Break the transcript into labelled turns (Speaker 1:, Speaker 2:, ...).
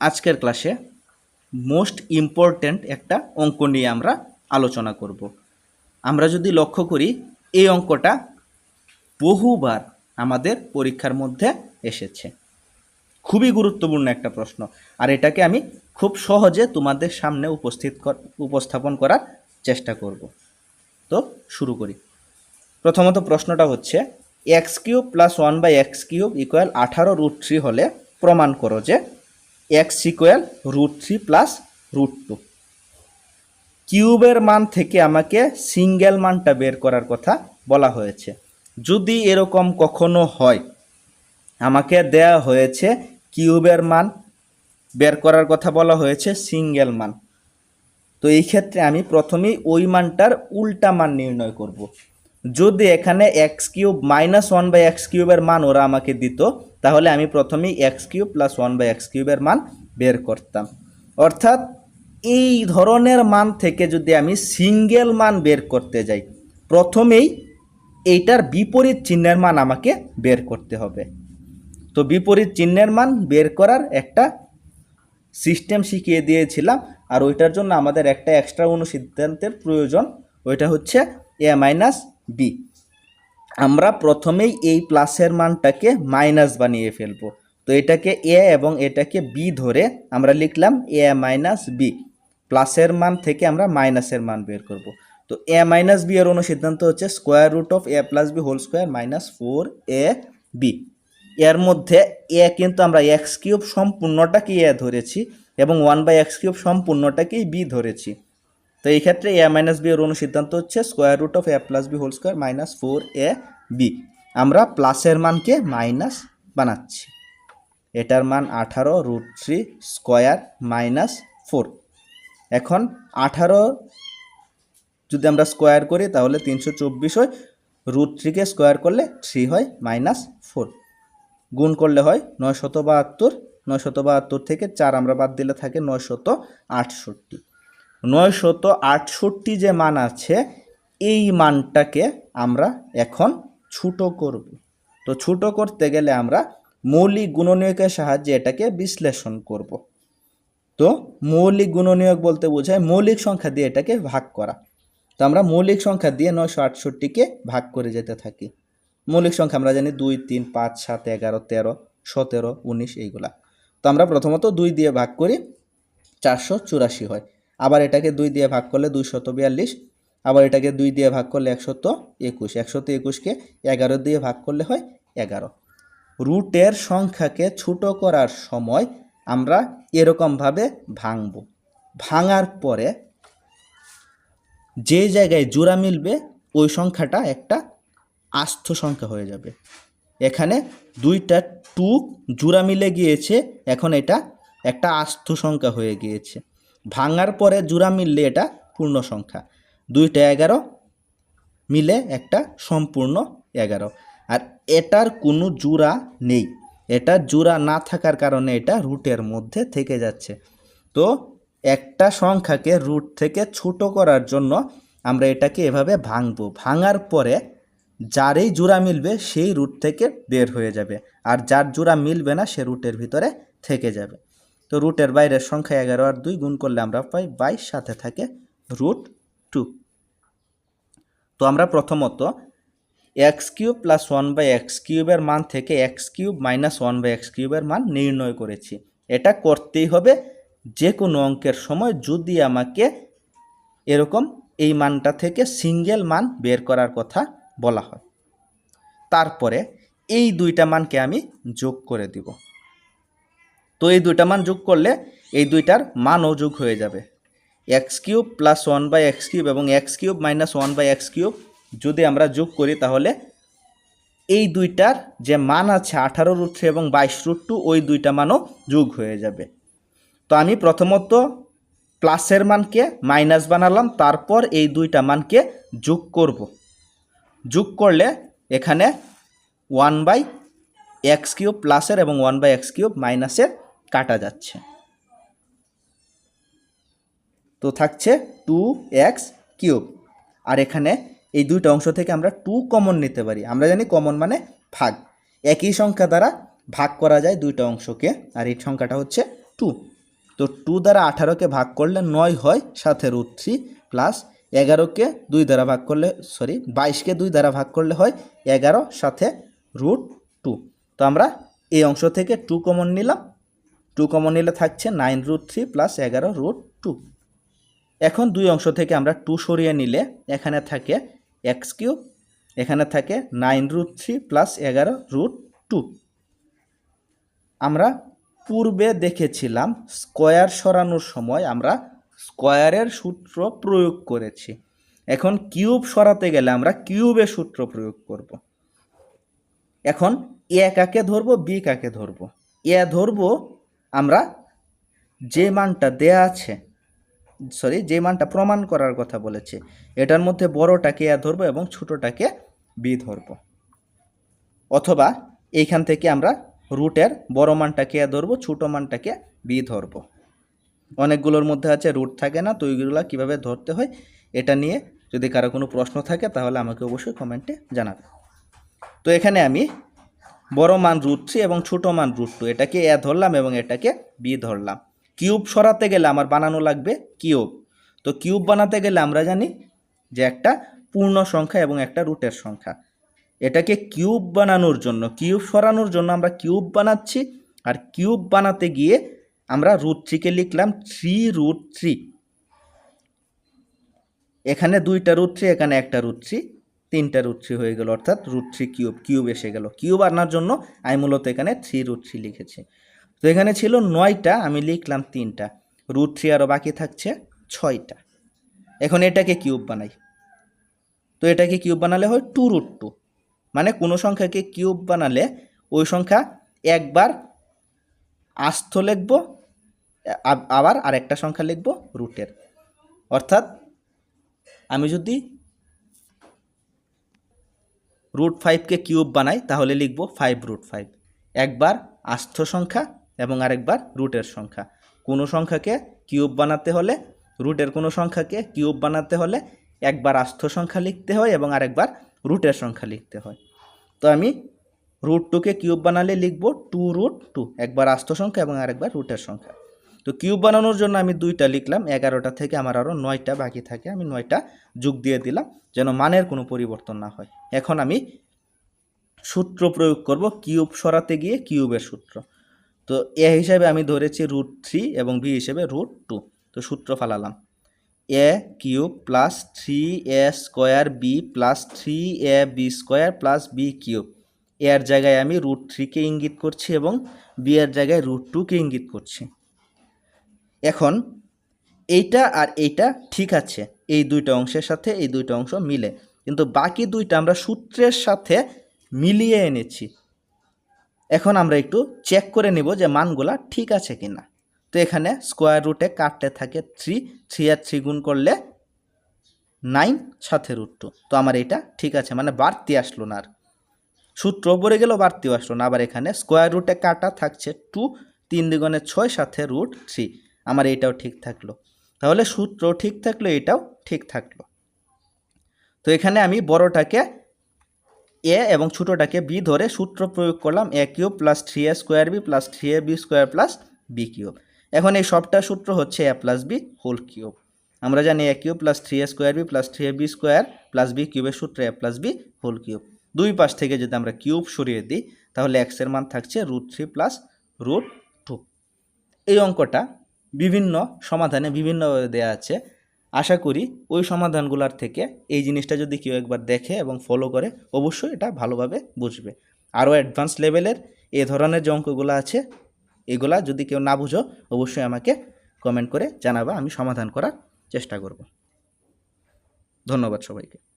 Speaker 1: আজকের ক্লাসে most important একটা অঙ্ক নিয়ে আমরা আলোচনা করব। আমরা যদি লক্ষ্য করি, এই অঙ্কটা বহুবার আমাদের পরীক্ষার মধ্যে এসেছে। খুবই গুরুত্বপূর্ণ একটা প্রশ্ন। আর এটাকে আমি খুব সহজে তোমাদের সামনে উপস্থিত উপস্থাপন করার চেষ্টা করব। তো শুরু করি। প্রথমত প্রশ্নটা হচ্ছে X cube plus one by X cube equal আঠারো রুট থ্রি হলে প্রমাণ করো যে X equal root three plus root two. কিউবের মান থেকে আমাকে সিঙ্গেল মানটা বের করার কথা বলা হয়েছে। যদি এরকম কখনো হয়, আমাকে দেয়া হয়েছে কিউবের মান বের করার কথা বলা হয়েছে সিঙ্গেল মান। তো এই ক্ষেত্রে আমি প্রথমেই ওই মানটার উল্টা মান নির্ণয় করব। যদি এখানে X cube minus one by X কিউবের মান ওরা আমাকে দিত তাহলে আমি প্রথমেই X cube plus one by X কিউবের মান বের করতাম। অর্থাৎ এই ধরনের মান থেকে যদি আমি সিঙ্গেল মান বের করতে যাই, প্রথমেই এইটার বিপরীত চিহ্নের মান আমাকে বের করতে হবে। তো বিপরীত চিহ্নের মান বের করার একটা সিস্টেম শিখিয়ে দিয়েছিলাম, আর ওইটার জন্য আমাদের একটা এক্সট্রা অনুসিদ্ধান্তের প্রয়োজন, ওইটা হচ্ছে এ মাইনাস বি আমরা প্রথমেই এই প্লাসের মানটাকে মাইনাস বানিয়ে ফেলব। তো এটাকে এ এবং এটাকে বি ধরে আমরা লিখলাম এ মাইনাস বি। প্লাসের মান থেকে আমরা মাইনাসের মান বের করব। তো এ মাইনাস বি এর অনুসিদ্ধান্ত হচ্ছে square root of A plus B whole square minus four A B. এর মধ্যে এ কিন্তু আমরা এক্স কিউব সম্পূর্ণটাকে এ ধরেছি এবং ওয়ান বাই এক্স কিউব সম্পূর্ণটাকেই বি ধরেছি। তো এই ক্ষেত্রে এ মাইনাস বি এর অনুসিদ্ধান্ত হচ্ছে square root of A plus B whole square minus four A B আমরা প্লাসের মানকে মাইনাস বানাচ্ছি। এটার মান আঠারো root three square minus four এখন আঠারো যদি আমরা স্কোয়ার করি তাহলে তিনশো চব্বিশ হয় রুট থ্রিকে স্কোয়ার করলে থ্রি হয় মাইনাস ফোর গুণ করলে হয় নয় শত বাহাত্তর নয় শত বাহাত্তর থেকে চার আমরা বাদ দিলে থাকে নয় শত আটষট্টি। নয় শত আটষট্টি যে মান আছে, এই মানটাকে আমরা এখন ছোটো করব। তো ছোটো করতে গেলে আমরা মৌলিক গুণনীয়কের সাহায্যে এটাকে বিশ্লেষণ করব। তো মৌলিক গুণনীয়ক বলতে বোঝায় মৌলিক সংখ্যা দিয়ে এটাকে ভাগ করা। তো আমরা মৌলিক সংখ্যা দিয়ে নয়শো আটষট্টিকে ভাগ করে যেতে থাকি। মৌলিক সংখ্যা আমরা জানি দুই, তিন, পাঁচ, সাত, এগারো, তেরো, সতেরো, উনিশ, এইগুলা। তো আমরা প্রথমত দুই দিয়ে ভাগ করি চারশো চুরাশি হয়। আবার এটাকে দুই দিয়ে ভাগ করলে দুইশত বিয়াল্লিশ, আবার এটাকে দুই দিয়ে ভাগ করলে একশত একুশ, একশত একুশকে এগারো দিয়ে ভাগ করলে হয় এগারো। রুটের সংখ্যাকে ছোট করার সময় আমরা এরকমভাবে ভাঙব। ভাঙার পরে যে জায়গায় জোড়া মিলবে, ওই সংখ্যাটা একটা আস্থ সংখ্যা হয়ে যাবে। এখানে দুইটা টু জোড়া মিলে গিয়েছে, এখন এটা একটা আস্থ সংখ্যা হয়ে গিয়েছে। ভাঙার পরে জোড়া মিললে এটা পূর্ণ সংখ্যা। দুইটা এগারো মিলে একটা সম্পূর্ণ এগারো। আর এটার কোনো জোড়া নেই। এটা জোড়া না থাকার কারণে এটা রুটের মধ্যে থেকে যাচ্ছে। তো একটা সংখ্যাকে রুট থেকে ছোট করার জন্য আমরা এটাকে এভাবে ভাঙবো। ভাঙার পরে যারই জোড়া মিলবে সেই রুট থেকে বের হয়ে যাবে। আর যার জোড়া মিলবে না সে রুটের ভিতরে থেকে যাবে। তো রুটের বাইরের সংখ্যা এগারো আর দুই গুণ করলে আমরা পাই বাইশ, সাথে থাকে রুট টু তো আমরা প্রথমত X cube plus one by X কিউবের মান থেকে X cube minus one by X কিউবের মান নির্ণয় করেছি। এটা করতেই হবে যে কোনো অঙ্কের সময় যদি আমাকে এরকম এই মানটা থেকে সিঙ্গেল মান বের করার কথা বলা হয়। তারপরে এই দুইটা মানকে আমি যোগ করে দিব। তো এই দুইটা মান যোগ করলে এই দুইটার মানও যোগ হয়ে যাবে। X cube plus one by X cube এবং X cube minus one by X cube যদি আমরা যোগ করি তাহলে এই দুইটার যে মান আছে আঠারো রুট থ্রি এবং বাইশ রুট টু ওই দুইটা মানও যোগ হয়ে যাবে। তো আমি প্রথমত প্লাসের মানকে মাইনাস বানালাম, তারপর এই দুইটা মানকে যোগ করব। যোগ করলে এখানে ওয়ান বাই এক্স কিউব প্লাসের এবং ওয়ান বাই এক্স কিউব মাইনাসের কাটা যাচ্ছে। তো থাকছে টু এক্স কিউব। আর এখানে এই দুইটা অংশ থেকে আমরা টু কমন নিতে পারি। আমরা জানি কমন মানে ভাগ। একই সংখ্যা দ্বারা ভাগ করা যায় দুইটা অংশকে। আর এই সংখ্যাটা হচ্ছে টু তো টু দ্বারা আঠারোকে ভাগ করলে নয় হয়, সাথে রুট থ্রি প্লাস এগারোকে দুই দ্বারা ভাগ করলে সরি বাইশকে দুই দ্বারা ভাগ করলে হয় এগারো, সাথে রুট টু তো আমরা এই অংশ থেকে টু কমন নিলাম। টু কমন নিলে থাকছে নাইন রুট থ্রি প্লাস এগারো রুট টু এখন দুই অংশ থেকে আমরা টু সরিয়ে নিলে এখানে থাকে এক্স কিউব এখানে থাকে নাইন রুট থ্রি প্লাস এগারো রুট টু আমরা পূর্বে দেখেছিলাম স্কোয়ার সরানোর সময় আমরা স্কোয়ারের সূত্র প্রয়োগ করেছি। এখন কিউব সরাতে গেলে আমরা কিউবের সূত্র প্রয়োগ করব। এখন এ কাকে ধরবো? বি কাকে ধরবো? এ ধরবো আমরা যে মানটা দেয়া আছে সরি যে মানটা প্রমাণ করার কথা বলেছে, এটার মধ্যে বড়টাকে এ ধরবো এবং ছোটোটাকে বি ধরবো। অথবা এইখান থেকে আমরা রুটের বড় মানটাকে এ ধরবো, ছোটো মানটাকে বি ধরবো। অনেকগুলোর মধ্যে আছে, রুট থাকে না, তো ওইগুলো কীভাবে ধরতে হয়, এটা নিয়ে যদি কারও কোনো প্রশ্ন থাকে, তাহলে আমাকে অবশ্যই কমেন্টে জানাবে। তো এখানে আমি বড় মান রুট থ্রি এবং ছোটো মান রুট টু এটাকে এ ধরলাম এবং এটাকে বি ধরলাম। কিউব সরাতে গেলে আমার বানানো লাগবে কিউব তো কিউব বানাতে গেলে আমরা জানি যে একটা পূর্ণ সংখ্যা এবং একটা রুটের সংখ্যা। এটাকে কিউব বানানোর জন্য কিউব সরানোর জন্য আমরা কিউব বানাচ্ছি আর কিউব বানাতে গিয়ে আমরা রুট থ্রিকে লিখলাম থ্রি রুট থ্রি এখানে দুইটা রুট থ্রি এখানে একটা রুট থ্রি তিনটা রুট থ্রি হয়ে গেল, অর্থাৎ রুট থ্রি কিউব কিউব এসে গেল। কিউব আনার জন্য আমি মূলত এখানে থ্রি রুট থ্রি লিখেছি। তো এখানে ছিল নয়টা, আমি লিখলাম তিনটা। রুট থ্রি আরও বাকি থাকছে ছয়টা। এখন এটাকে কিউব বানাই। তো এটাকে কিউব বানালে হয় টু রুট টু। মানে কোনো সংখ্যাকে কিউব বানালে ওই সংখ্যা একবার আস্ত লিখব আবার আরেকটা সংখ্যা লিখব রুটের। অর্থাৎ আমি যদি রুট ফাইভকে কিউব বানাই, তাহলে লিখব ফাইভ রুট ফাইভ একবার আস্থ সংখ্যা এবং আরেকবার রুটের সংখ্যা। কোনো সংখ্যাকে কিউব বানাতে হলে, রুটের কোনো সংখ্যাকে কিউব বানাতে হলে একবার আস্থ সংখ্যা লিখতে হয় এবং আরেকবার রুটের সংখ্যা লিখতে হয়। তো আমি রুট টুকে কিউব বানালে লিখব টু রুট টু একবার আস্থ সংখ্যা এবং আরেকবার রুটের সংখ্যা। তো কিউব বানানোর জন্য আমি দুইটা লিখলাম, এগারোটা থেকে আমার আরও নয়টা বাকি থাকে, আমি নয়টা যোগ দিয়ে দিলাম যেন মানের কোনো পরিবর্তন না হয়। এখন আমি সূত্র প্রয়োগ করব, কিউব সরাতে গিয়ে কিউবের সূত্র। তো এ হিসাবে আমি ধরেছি রুট থ্রি এবং বি হিসেবে রুট টু, তো সূত্র ফালালাম। A cube plus three A square B plus three A B square plus B cube. এর জায়গায় আমি রুট থ্রিকে ইঙ্গিত করছি এবং বি এর জায়গায় রুট টুকে ইঙ্গিত করছি। এখন এইটা আর এইটা ঠিক আছে। এই দুইটা অংশের সাথে এই দুইটা অংশ মিলে। কিন্তু বাকি দুইটা আমরা সূত্রের সাথে মিলিয়ে এনেছি। এখন আমরা একটু চেক করে নিব যে মানগুলা ঠিক আছে কিনা। তো এখানে স্কোয়ার রুটে কাটতে থাকে থ্রি থ্রি আর থ্রি গুণ করলে নাইন সাথে রুট টু তো আমার এটা ঠিক আছে মানে বাড়তি আসলো না আর। সূত্র পড়ে গেল বাড়তিও আসলো না। আবার এখানে স্কোয়ার রুটে কাটা থাকছে টু তিন দ্বিগুণে ছয় সাথে রুট থ্রি আমার এটাও ঠিক থাকল। তাহলে সূত্র ঠিক থাকল, এটাও ঠিক থাকল। তো এখানে আমি বড়টাকে এ এবং ছোটোটাকে বি ধরে সূত্র প্রয়োগ করলাম, A cube plus three A square B plus three A B square plus B cube. এখন এই সবটা সূত্র হচ্ছে A plus B whole cube. আমরা জানি A cube plus three A square B plus three A B square plus B কিউবের সূত্র A plus B whole cube. দুই পাশ থেকে যদি আমরা কিউব সরিয়ে দিই, তাহলে এক্সের মান থাকছে root three plus root two. এই অঙ্কটা বিভিন্ন সমাধানে বিভিন্নভাবে দেওয়া আছে। আশা করি ওই সমাধানগুলোর থেকে এই জিনিসটা যদি কেউ একবার দেখে এবং ফলো করে, অবশ্যই এটা ভালোভাবে বুঝবে। আরও অ্যাডভান্স লেভেলের এ ধরনের যে অঙ্কগুলো আছে, এগুলা যদি কেউ না বুঝো, অবশ্যই আমাকে কমেন্ট করে জানাবা, আমি সমাধান করার চেষ্টা করব। ধন্যবাদ সবাইকে।